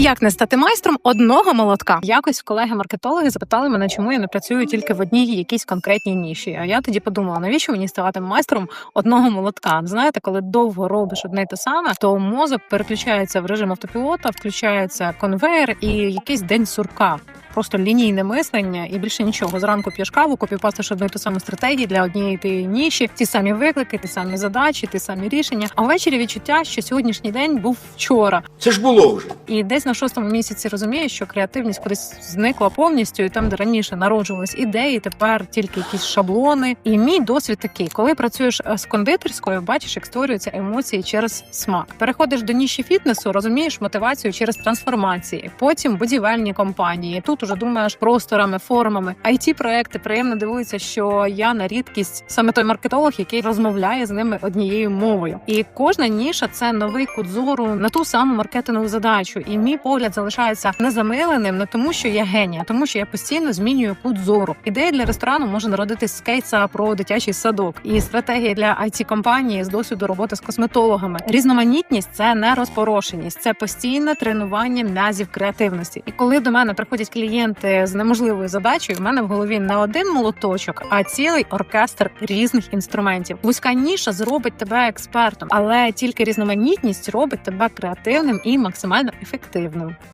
Як не стати майстром одного молотка? Якось колеги-маркетологи запитали мене, чому я не працюю тільки в одній якійсь конкретній ніші. А я тоді подумала, навіщо мені ставати майстром одного молотка? Знаєте, коли довго робиш одне й те саме, то мозок переключається в режим автопілота, включається конвейер і якийсь день сурка. Просто лінійне мислення і більше нічого. Зранку п'єш каву, копіпастиш одну і ту саму стратегію для однієї тієї ніші, ті самі виклики, ті самі задачі, ті самі рішення. А ввечері відчуття, що сьогоднішній день був вчора. Це ж було вже. І десь на шостому місяці розумієш, що креативність кудись зникла повністю, і там, де раніше народжувались ідеї, тепер тільки якісь шаблони. І мій досвід такий, коли працюєш е, з кондитерською, бачиш, як створюються емоції через смак. Переходиш до ніші фітнесу, розумієш мотивацію через трансформації. Потім будівельні компанії. Тут уже думаєш просторами, формами. it проекти приємно дивуються, що я на рідкість саме той маркетолог, який розмовляє з ними однією мовою. І кожна ніша це новий кут зору на ту саму маркетингову задачу. І мій погляд залишається незамиленим не тому, що я геній, а тому, що я постійно змінюю кут зору. Ідея для ресторану може народитись з кейса про дитячий садок, і стратегія для it компанії з досвіду роботи з косметологами. Різноманітність це не розпорошеність, це постійне тренування м'язів креативності. І коли до мене приходять клієнти з неможливою задачею, в мене в голові не один молоточок, а цілий оркестр різних інструментів. Вузька ніша зробить тебе експертом, але тільки різноманітність робить тебе креативним і максимально ефективним.